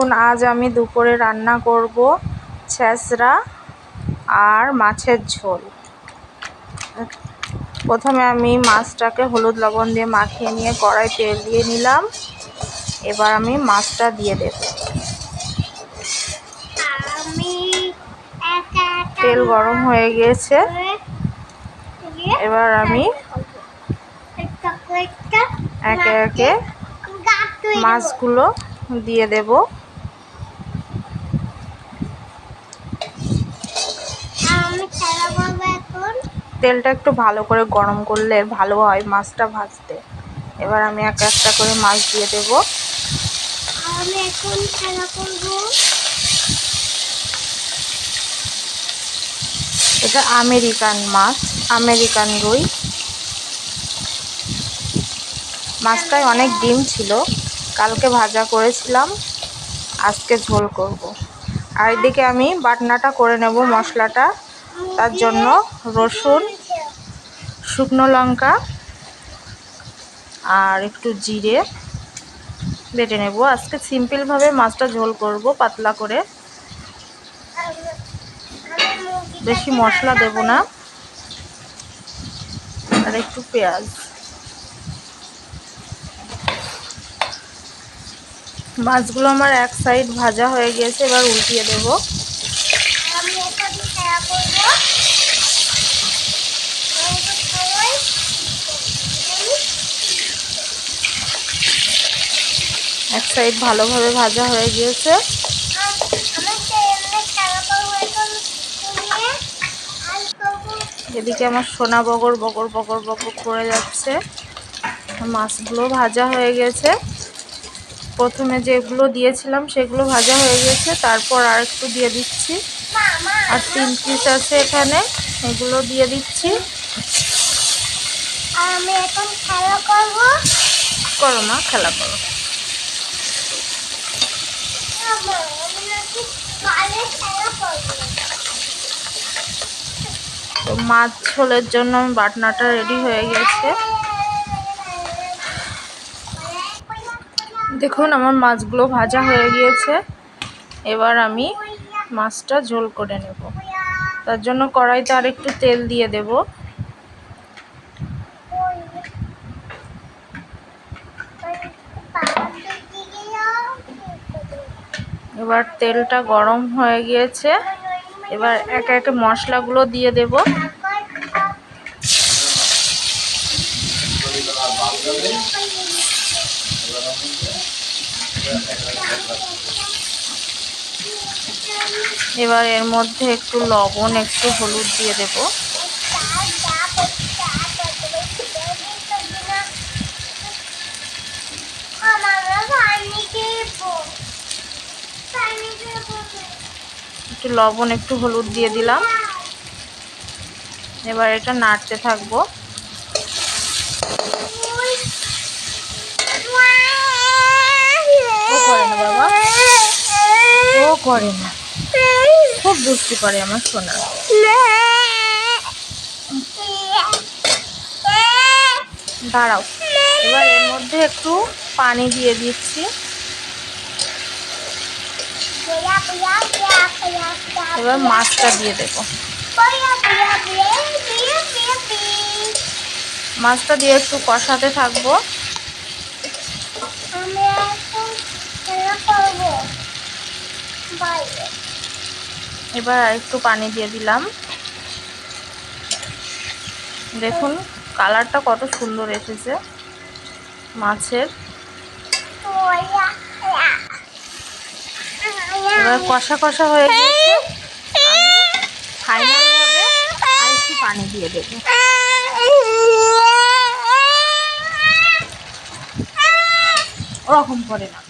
দেখুন আজ আমি দুপুরে রান্না করব ছেঁচড়া আর মাছের ঝোল। প্রথমে আমি মাছটাকে হলুদ লবণ দিয়ে মাখিয়ে নিয়ে কড়াই তেল দিয়ে নিলাম। এবার আমি মাছটা দিয়ে দেব। তেল গরম হয়ে গিয়েছে এবার আমি একে একে মাছগুলো দিয়ে দেব আমি খেলা করব এখন তেলটা একটু ভালো করে গরম করলে ভালো হয় মাছটা ভাজতে। এবার আমি এক একটা করে মাছ দিয়ে দেব। আমি এখন খেলা করব। এটা আমেরিকান মাছ আমেরিকান রুই। মাছটায় অনেক ডিম ছিল। কালকে ভাজা করেছিলাম আজকে ঝোল করব। আর এদিকে আমি বাটনাটা করে নেব মশলাটা। তার জন্য রসুন, শুকনো লঙ্কা আর একটু জিরে বেটে নেব। আজকে সিম্পলভাবে মাছটা ঝোল করব পাতলা করে। বেশি মশলা দেব না। আর একটু পেঁয়াজ। মাছগুলো আমার এক সাইড ভাজা হয়ে গিয়েছে এবার উল্টিয়ে দেব আমি এখন খেলা করব সবাই এক সাইড ভালোভাবে ভাজা হয়ে গিয়েছে। এদিকে আমার সোনা বগর বগর বগর বগর করে যাচ্ছে। মাছগুলো ভাজা হয়ে গেছে। প্রথমে যেগুলো দিয়েছিলাম সেগুলো ভাজা হয়ে গেছে। তারপর আর একটু দিয়ে দিচ্ছি। আর তিন পিস আছে এখানে এগুলো দিয়ে দিচ্ছি। আমি এখন খেলা করব। করো না খেলা করো। তো মাছ ছোলের জন্য বাটনাটা রেডি হয়ে গেছে। দেখুন আমার মাছগুলো ভাজা হয়ে গিয়েছে। এবার আমি মাছটা ঝোল করে নেব। তার জন্য কড়াইতে আর একটু তেল দিয়ে দেব। এবার তেলটা গরম হয়ে গিয়েছে। এবার একে একে মশলাগুলো দিয়ে দেব। এবার এর মধ্যে একটু লবণ, একটু হলুদ দিয়ে দেব। একটু লবণ, একটু হলুদ দিয়ে দিলাম। এবার এটা নাড়তে থাকব। ও করে না খুব দুষ্টি করে আমার সোনা। দাঁড়াও, এবার এর মধ্যে একটু পানি দিয়ে দিচ্ছি। এবার মাছটা দিয়ে দেব। মাছটা দিয়ে একটু কষাতে থাকব। বাইরে। এবার একটু পানি দিয়ে দিলাম। দেখুন, কালারটা কত সুন্দর এসেছে মাছের। এবার কষা কষা হয়ে গেছে আমি ফাইনালভাবে আর একটু পানি দিয়ে দেবো। ওরকম করে না।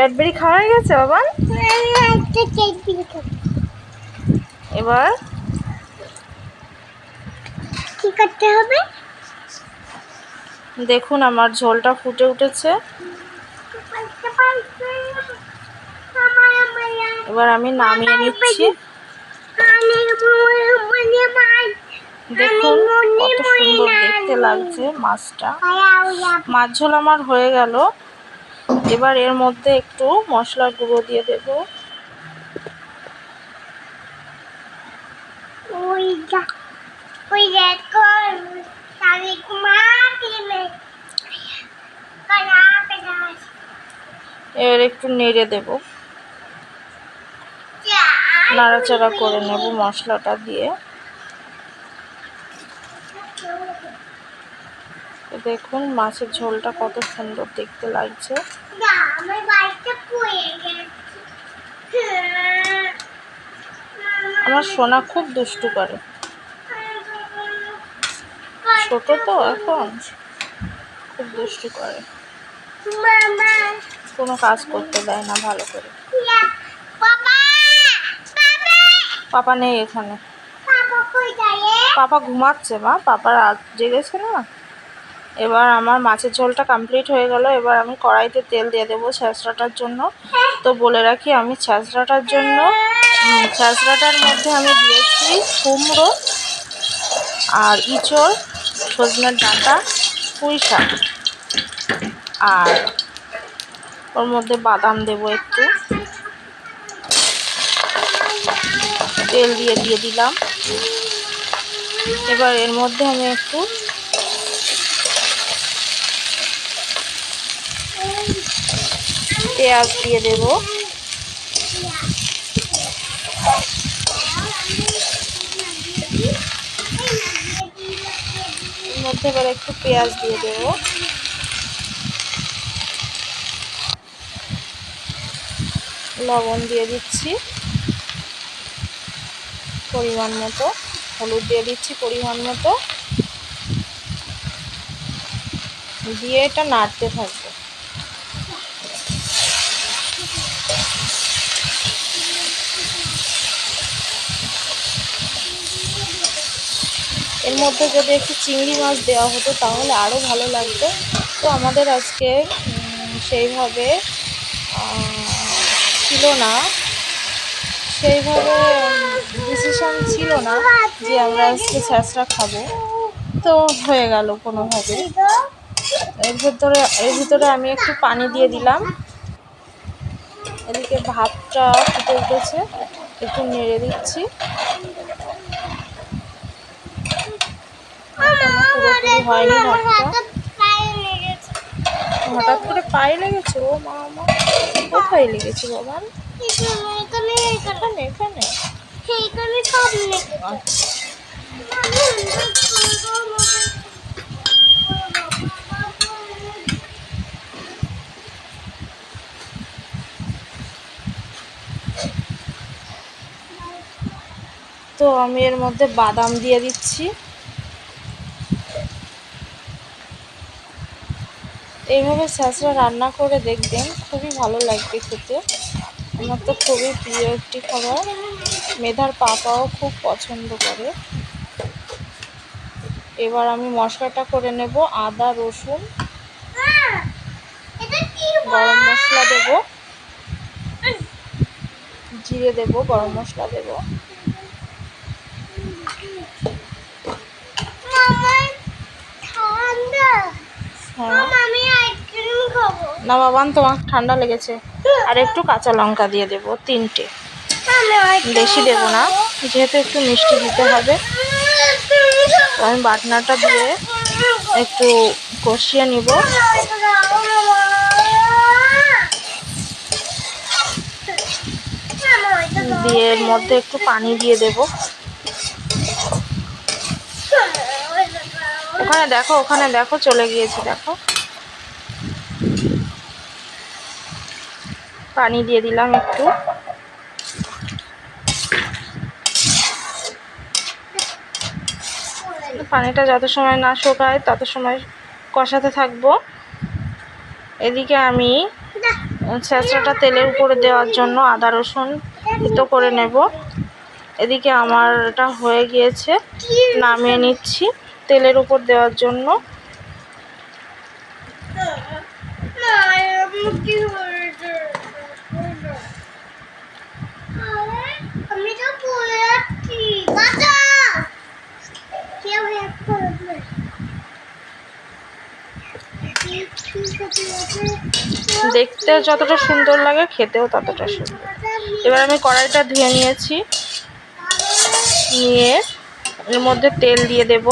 ক্যাডবেরি খাওয়া হয়ে গেছে, বাবা? এবার কি করতে হবে দেখুন, আমার ঝোলটা ফুটে উঠেছে। এবার আমি নামিয়ে নিচ্ছি। দেখুন, কত সুন্দর দেখতে লাগছে মাছটা। মাছ ঝোল আমার হয়ে গেল। এবার এর মধ্যে একটু মশলা গুঁড়ো দিয়ে দেব। এবার একটু নেড়ে দেব। নাড়াচাড়া করে নেব মশলাটা দিয়ে তো দেখুন মাছের ঝোলটা কত সুন্দর দেখতে লাগছে। আমার সোনা খুব দুষ্টু করে। ছোট তো এখন। খুব দুষ্টু করে। কোনো কাজ করতে দেয় না ভালো করে। পাপা নেই এখানে। পাপা ঘুমাচ্ছে মা পাপা রাত জেগেছে না। এবার আমার মাছের ঝোলটা কমপ্লিট হয়ে গেল। এবার আমি কড়াইতে তেল দিয়ে দেবো ছ্যাঁচড়াটার জন্য। তো বলে রাখি, আমি ছ্যাঁচড়াটার জন্য ছ্যাঁচড়াটার মধ্যে আমি দিয়েছি কুমড়ো আর ইঁচড়, সজনের ডাঁটা, পুঁই শাক। আর ওর মধ্যে বাদাম দেবো একটু। তেল দিয়ে দিয়ে দিলাম। এবার এর মধ্যে আমি একটু পেঁয়াজ দিয়ে দেব। মধ্যে এবার একটু পেঁয়াজ দিয়ে দেব। লবণ দিয়ে দিচ্ছি। পরিমাণ মতো। হলুদ দিয়ে দিচ্ছি পরিমাণ মতো। দিয়ে এটা নাড়তে থাকব। এর মধ্যে যদি একটু চিংড়ি মাছ দেওয়া হতো তাহলে আরও ভালো লাগতো। তো আমাদের আজকে সেইভাবে ছিল না। সেইভাবে ডিসিশন ছিল না যে আমরা আজকে ছ্যাঁচড়া খাব। তো হয়ে গেল কোনোভাবে। এর ভিতরে এর ভিতরে আমি একটু পানি দিয়ে দিলাম। এদিকে ভাতটা ফুটে উঠেছে, একটু নেড়ে দিচ্ছি এখনও পুরোপুরি হয়নি হঠাৎ করে পায়ে লেগেছে? ও মা মা। কোথায় লেগেছে বাবা? এখানে এখানে। আচ্ছা। তো আমি এর মধ্যে বাদাম দিয়ে দিচ্ছি। এইভাবে স্যাঁচড়া রান্না করে দেখবেন খুবই ভালো লাগবে খেতে। আমার তো খুবই প্রিয় একটি খাবার। মেধার পাপাও খুব পছন্দ করে। এবার আমি মশলাটা করে নেব আদা রসুন গরম মশলা দেব। জিরে দেব গরম মশলা দেব। হ্যাঁ। না বাবান তোমার ঠান্ডা লেগেছে। আর একটু কাঁচা লঙ্কা দিয়ে দেব, তিনটে। বেশি দেবো না, যেহেতু একটু মিষ্টি দিতে হবে। আমি বাটনাটা দিয়ে একটু কষিয়ে নিব। দিয়ে এর মধ্যে একটু পানি দিয়ে দেব। ওখানে দেখো ওখানে দেখো, চলে গিয়েছে, দেখো। পানি দিয়ে দিলাম একটু। পানিটা যত সময় না শুকায়, তত সময় কষাতে থাকব। এদিকে আমি ছেঁচড়াটা তেলের উপরে দেওয়ার জন্য আদা, রসুন তো করে নেব। এদিকে আমার এটা হয়ে গিয়েছে, নামিয়ে নিচ্ছি তেলের উপর দেওয়ার জন্য আমি তো পড়ে যাচ্ছি বাঁচা কেউ হেল্প করবে দেখতে যতটা সুন্দর লাগে, খেতেও ততটা সুন্দর। এবার আমি কড়াইটা ধুয়ে নিয়েছি। নিয়ে এর মধ্যে তেল দিয়ে দেব।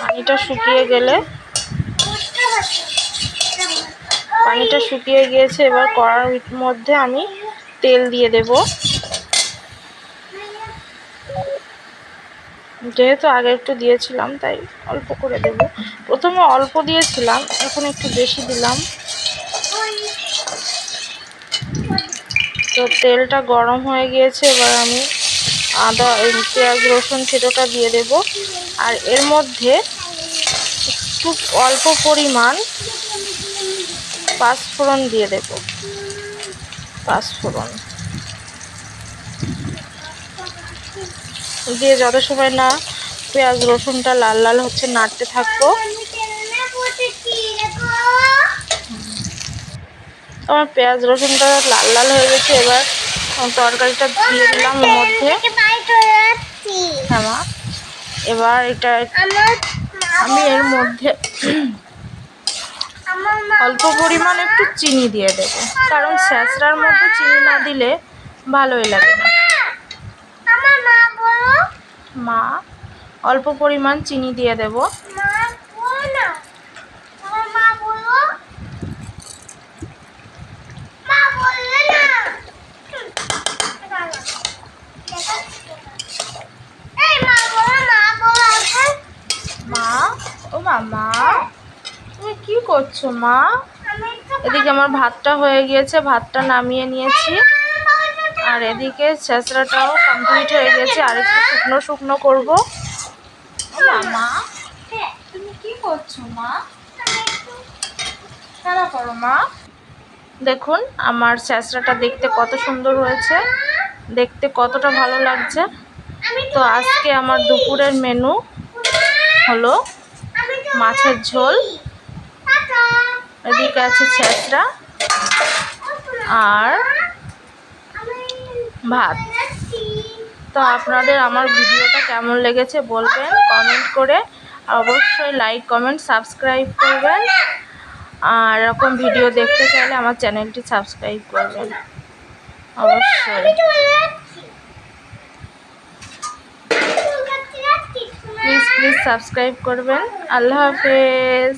পানিটা শুকিয়ে গেলে পানিটা শুকিয়ে গিয়েছে, এবার কড়ার মধ্যে আমি তেল দিয়ে দেব। যেহেতু আগে একটু দিয়েছিলাম, তাই অল্প করে দেব। প্রথমে অল্প দিয়েছিলাম, এখন একটু বেশি দিলাম। তো তেলটা গরম হয়ে গিয়েছে, এবার আমি আদা পেঁয়াজ, রসুন সেটাটা দিয়ে দেব। আর এর মধ্যে একটু অল্প পরিমাণ পাঁচফোড়ন দিয়ে দেব। পাঁচফোড়ন। দিয়ে যত সময় না পেঁয়াজ, রসুনটা লাল লাল হচ্ছে নাড়তে থাকব। আমার পেঁয়াজ, রসুনটা লাল লাল হয়ে গেছে, এবার তরকারিটা দিয়ে দিলাম মধ্যে। হ্যাঁ এবার এটা আমি এর মধ্যে অল্প পরিমাণ একটু চিনি দিয়ে দেবো, কারণ স্যাঁচড়ার মধ্যে চিনি না দিলে ভালোই লাগে মা অল্প পরিমাণ চিনি দিয়ে দেবো। মা আমার মা ও মামা তুমি কি করছ মা? এদিকে আমার ভাতটা হয়ে গিয়েছে ভাতটা নামিয়ে নিয়েছি। আর এদিকে ছেঁচড়াটাও কমপ্লিট হয়ে গেছে আর একটু শুকনো শুকনো করব। মামা তুমি কি করছ মা? করো মা। দেখুন আমার ছেঁচড়াটা দেখতে কত সুন্দর হয়েছে। দেখতে কতটা ভালো লাগছে। তো আজকে আমার দুপুরের মেনু হলো মাছের ঝোল। এদিকে আছে ছেঁচড়া আর ভাত। তো আপনাদের আমার ভিডিওটা কেমন লেগেছে বলবেন কমেন্ট করে। অবশ্যই লাইক কমেন্ট সাবস্ক্রাইব করবেন। আর এরকম ভিডিও দেখতে চাইলে আমার চ্যানেলটি সাবস্ক্রাইব করবেন। অবশ্যই। প্লিজ প্লিজ সাবস্ক্রাইব করবেন। আল্লাহ হাফেজ।